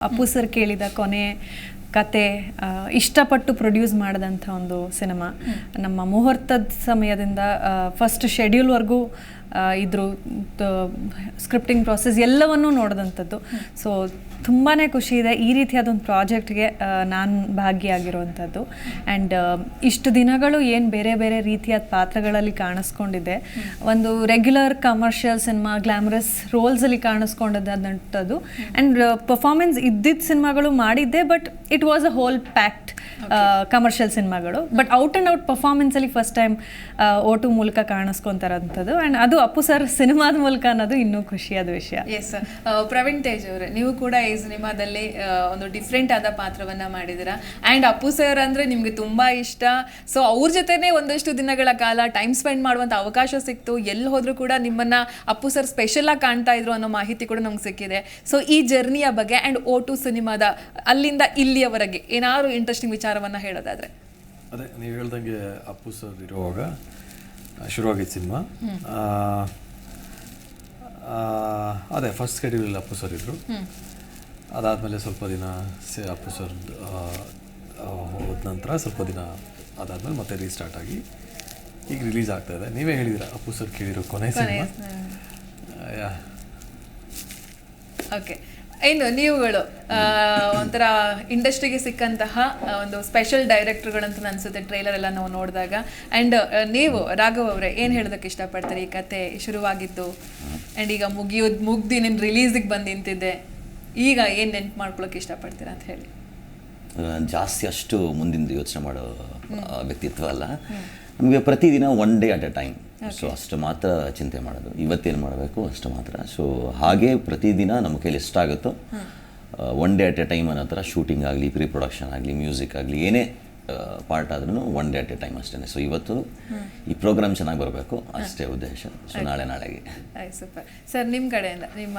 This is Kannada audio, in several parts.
ಅಪ್ಪು ಸರ್ ಕೇಳಿದ ಕೊನೆ ಕತೆ ಇಷ್ಟಪಟ್ಟು ಪ್ರೊಡ್ಯೂಸ್ ಮಾಡಿದಂಥ ಒಂದು ಸಿನಿಮಾ. ನಮ್ಮ ಮುಹೂರ್ತದ ಸಮಯದಿಂದ ಫಸ್ಟ್ ಶೆಡ್ಯೂಲ್ವರೆಗೂ ಇದ್ರ ಸ್ಕ್ರಿಪ್ಟಿಂಗ್ ಪ್ರಾಸೆಸ್ ಎಲ್ಲವನ್ನೂ ನೋಡಿದಂಥದ್ದು. ಸೊ ತುಂಬಾ ಖುಷಿ ಇದೆ ಈ ರೀತಿಯಾದೊಂದು ಪ್ರಾಜೆಕ್ಟ್ಗೆ ನಾನು ಭಾಗಿಯಾಗಿರುವಂಥದ್ದು. ಆ್ಯಂಡ್ ಇಷ್ಟು ದಿನಗಳು ಏನು ಬೇರೆ ಬೇರೆ ರೀತಿಯಾದ ಪಾತ್ರಗಳಲ್ಲಿ ಕಾಣಿಸ್ಕೊಂಡಿದೆ ಒಂದು ರೆಗ್ಯುಲರ್ ಕಮರ್ಷಿಯಲ್ ಸಿನಿಮಾ ಗ್ಲಾಮರಸ್ ರೋಲ್ಸಲ್ಲಿ ಕಾಣಿಸ್ಕೊಂಡಿದ್ದಂಥದ್ದು. ಆ್ಯಂಡ್ ಪರ್ಫಾರ್ಮೆನ್ಸ್ ಇದ್ದಿದ್ದ ಸಿನಿಮಾಗಳು ಮಾಡಿದ್ದೆ but it was a whole packed commercial ಸಿನಿಮಾಗಳು ಬಟ್ ಔಟ್ ಆ್ಯಂಡ್ ಔಟ್ ಪರ್ಫಾರ್ಮೆನ್ಸಲ್ಲಿ ಫಸ್ಟ್ ಟೈಮ್ ಓಟು ಮೂಲಕ ಕಾಣಿಸ್ಕೊಂತಾರಂಥದ್ದು. ಆ್ಯಂಡ್ ಅದು ಅಪ್ಪು ಸರ್ ಸಿನಿಮಾದ ಮೂಲಕ ಅನ್ನೋದು ಇನ್ನೂ ಖುಷಿಯಾದ ವಿಷಯ. ಎಸ್ ಪ್ರವೀಣ್ ತೇಜ್ ಅವರೇ, ನೀವು ಕೂಡ ಈ ಸಿನಿಮಾದಲ್ಲಿ ಒಂದು ಡಿಫ್ರೆಂಟ್ ಆದ ಪಾತ್ರವನ್ನ ಮಾಡಿದ್ದೀರಾ? ಆ್ಯಂಡ್ ಅಪ್ಪು ಸರ್ ಅಂದ್ರೆ ನಿಮಗೆ ತುಂಬಾ ಇಷ್ಟ. ಸೊ ಅವ್ರ ಜೊತೆನೆ ಒಂದಷ್ಟು ದಿನಗಳ ಕಾಲ ಟೈಮ್ ಸ್ಪೆಂಡ್ ಮಾಡುವಂಥ ಅವಕಾಶ ಸಿಕ್ತು. ಎಲ್ಲಿ ಹೋದರೂ ಕೂಡ ನಿಮ್ಮನ್ನ ಅಪ್ಪು ಸರ್ ಸ್ಪೆಷಲ್ ಆಗಿ ಕಾಣ್ತಾ ಇದ್ರು ಅನ್ನೋ ಮಾಹಿತಿ ಕೂಡ ನಮ್ಗೆ ಸಿಕ್ಕಿದೆ. ಸೊ ಈ ಜರ್ನಿಯ ಬಗ್ಗೆ ಆ್ಯಂಡ್ ಓ ಟು ಸಿನಿಮಾದ ಅಲ್ಲಿಂದ ಇಲ್ಲಿಯವರೆಗೆ ಏನಾದ್ರು ಇಂಟ್ರೆಸ್ಟಿಂಗ್ ವಿಚಾರವನ್ನ ಹೇಳೋದಾದ್ರೆ. ಅದೇ ನೀವು ಹೇಳ್ದಂಗೆ ಅಪ್ಪು ಸರ್ ಇರುವಾಗ ಶುರುವಾಗಿದ್ದು ಸಿನಿಮಾ. ಅದೇ ಫಸ್ಟ್ ಸ್ಕೆಡ್ಯೂಲ್ ಅಪ್ಪು ಸರ್ ಇದ್ದರು ಅದಾದಮೇಲೆ ಸ್ವಲ್ಪ ದಿನ ಸೆ ಅಪ್ಪು ಸರ್ ಹೋದ ನಂತರ ಸ್ವಲ್ಪ ದಿನ ಅದಾದಮೇಲೆ ಮತ್ತೆ ರೀಸ್ಟಾರ್ಟ್ ಆಗಿ ಈಗ ರಿಲೀಸ್ ಆಗ್ತಾ ಇದೆ. ನೀವೇ ಹೇಳಿದಿರ ಅಪ್ಪು ಸರ್ ಕೇಳಿರೋ ಕೊನೆ ಸಿನಿಮಾ. ಓಕೆ ಇನ್ನು ನೀವುಗಳು ಒಂಥರ ಇಂಡಸ್ಟ್ರಿಗೆ ಸಿಕ್ಕಂತಹ ಒಂದು ಸ್ಪೆಷಲ್ ಡೈರೆಕ್ಟರ್ಗಳಂತ ಅನಿಸುತ್ತೆ ಟ್ರೈಲರ್ ಎಲ್ಲ ನಾವು ನೋಡಿದಾಗ. ಆ್ಯಂಡ್ ನೀವು ರಾಘವ್ ಅವರೇ ಏನು ಹೇಳೋದಕ್ಕೆ ಇಷ್ಟಪಡ್ತೀರಿ ಈ ಕತೆ ಶುರುವಾಗಿದ್ದು? ಆ್ಯಂಡ್ ಈಗ ಮುಗಿಯೋದು ಮುಗ್ದು ನಿನ್ನ ರಿಲೀಸಿಗೆ ಬಂದು ನಿಂತಿದ್ದೆ. ಈಗ ಏನು ನೆನ್ಪು ಮಾಡ್ಕೊಳಕ್ಕೆ ಇಷ್ಟಪಡ್ತೀರಾ ಅಂತ ಹೇಳಿ. ನಾನು ಜಾಸ್ತಿ ಅಷ್ಟು ಮುಂದಿಂದ ಯೋಚನೆ ಮಾಡೋ ವ್ಯಕ್ತಿತ್ವ ಅಲ್ಲ. ನಮಗೆ ಪ್ರತಿದಿನ one day at a time so ಅಷ್ಟು ಮಾತ್ರ ಚಿಂತೆ ಮಾಡೋದು. ಇವತ್ತೇನು ಮಾಡಬೇಕು ಅಷ್ಟು ಮಾತ್ರ. ಸೊ ಹಾಗೆ ಪ್ರತಿದಿನ ನಮ್ಮ ಕೈಲಿ ಎಷ್ಟಾಗುತ್ತೋ one day at a time ಅನ್ನೋ ಥರ ಶೂಟಿಂಗ್ ಆಗಲಿ ಪ್ರೀ ಪ್ರೊಡಕ್ಷನ್ ಆಗಲಿ ಮ್ಯೂಸಿಕ್ ಆಗಲಿ ಏನೇ ಪಾರ್ಟ್ ಆದ್ರೂ one day at a time ಅಷ್ಟೇ ಸೊ ಇವತ್ತು ಈ ಪ್ರೋಗ್ರಾಮ್ ಚೆನ್ನಾಗಿ ಬರಬೇಕು ಅಷ್ಟೇ ಉದ್ದೇಶ. ಸೊ ನಾಳೆ ನಾಳೆಗೆ. ಆಯ್ತು ಸೂಪರ್ ಸರ್ ನಿಮ್ಮ ಕಡೆಯಿಂದ ನಿಮ್ಮ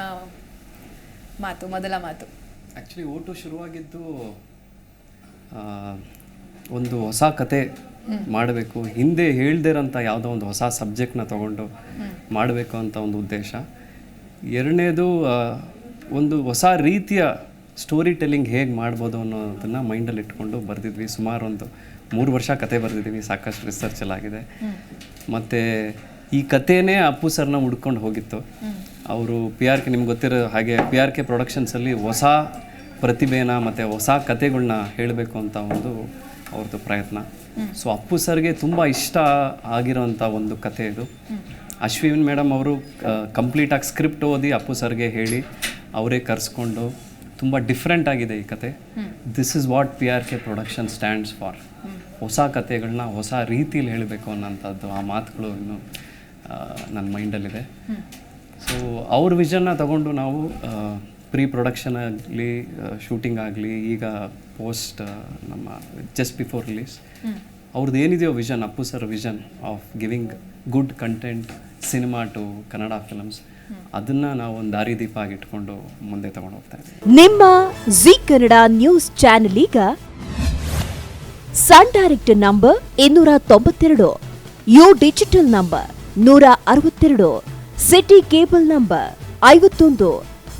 ಮಾತು ಮೊದಲ ಮಾತು. ಆ್ಯಕ್ಚುಲಿ ಓಟು ಶುರುವಾಗಿದ್ದು ಒಂದು ಹೊಸ ಕತೆ ಮಾಡಬೇಕು. ಹಿಂದೆ ಹೇಳ್ದಿರೋಂಥ ಯಾವುದೋ ಒಂದು ಹೊಸ ಸಬ್ಜೆಕ್ಟ್ನ ತಗೊಂಡು ಮಾಡಬೇಕು ಅಂತ ಒಂದು ಉದ್ದೇಶ. ಎರಡನೇದು ಒಂದು ಹೊಸ ರೀತಿಯ ಸ್ಟೋರಿ ಟೆಲ್ಲಿಂಗ್ ಹೇಗೆ ಮಾಡ್ಬೋದು ಅನ್ನೋದನ್ನು ಮೈಂಡಲ್ಲಿ ಇಟ್ಕೊಂಡು ಬರೆದಿದ್ವಿ. ಸುಮಾರು ಒಂದು ಮೂರು ವರ್ಷ ಕತೆ ಬರೆದಿದ್ದೀವಿ. ಸಾಕಷ್ಟು ರಿಸರ್ಚ್ ಎಲ್ಲ ಆಗಿದೆ. ಮತ್ತು ಈ ಕಥೆನೇ ಅಪ್ಪು ಸರ್ನ ಹುಡ್ಕೊಂಡು ಹೋಗಿತ್ತು. ಅವರು ಪಿ ಆರ್ ಕೆ ನಿಮ್ಗೆ ಗೊತ್ತಿರೋ ಹಾಗೆ ಪಿ ಆರ್ ಕೆ ಪ್ರೊಡಕ್ಷನ್ಸಲ್ಲಿ ಹೊಸ ಪ್ರತಿಭೆನ ಮತ್ತು ಹೊಸ ಕತೆಗಳನ್ನ ಹೇಳಬೇಕು ಅಂತ ಒಂದು ಅವ್ರದ್ದು ಪ್ರಯತ್ನ. ಸೊ ಅಪ್ಪು ಸರ್ಗೆ ತುಂಬ ಇಷ್ಟ ಆಗಿರೋಂಥ ಒಂದು ಕತೆ ಇದು. ಅಶ್ವಿನ್ ಮೇಡಮ್ ಅವರು ಕಂಪ್ಲೀಟಾಗಿ ಸ್ಕ್ರಿಪ್ಟ್ ಓದಿ ಅಪ್ಪು ಸರ್ಗೆ ಹೇಳಿ ಅವರೇ ಕರೆಸ್ಕೊಂಡು ತುಂಬ ಡಿಫ್ರೆಂಟ್ ಆಗಿದೆ ಈ ಕತೆ. This is what P R K production stands for ಹೊಸ ಕತೆಗಳನ್ನ ಹೊಸ ರೀತಿಯಲ್ಲಿ ಹೇಳಬೇಕು ಅನ್ನೋಂಥದ್ದು ಆ ಮಾತುಗಳು ಇನ್ನು ನನ್ನ ಮೈಂಡಲ್ಲಿದೆ. ಸೊ ಅವ್ರ ವಿಷನ್ನ ತಗೊಂಡು ನಾವು ಪ್ರೀ ಪ್ರೊಡಕ್ಷನ್ ಆಗಲಿ ಶೂಟಿಂಗ್ ಆಗಲಿ ಈಗ ಪೋಸ್ಟ್ ನಮ್ಮ ಜಸ್ಟ್ ಬಿಫೋರ್ ರಿಲೀಸ್ ಅವ್ರದ್ದು ಏನಿದೆಯೋ vision Appu sir vision of giving good content cinema to Kannada films ಅದನ್ನ ನಾವು ಒಂದು ದಾರಿದೀಪ ಆಗಿಟ್ಕೊಂಡು ಮುಂದೆ ತಗೊಂಡು ಹೋಗ್ತಾ ಇದ್ದೀವಿ. ನಿಮ್ಮ ಜಿ ಕನ್ನಡ ನ್ಯೂಸ್ ಚಾನೆಲ್ ಈಗ ಸನ್ ಡೈರೆಕ್ಟ್ ನಂಬರ್ ಇನ್ನೂರ ತೊಂಬತ್ತೆರಡು ಯು ಡಿಜಿಟಲ್ ನಂಬರ್ ನೂರ ಅರವತ್ತೆರಡು ಸಿಟಿ ಕೇಬಲ್ ನಂಬರ್ ಐವತ್ತೊಂದು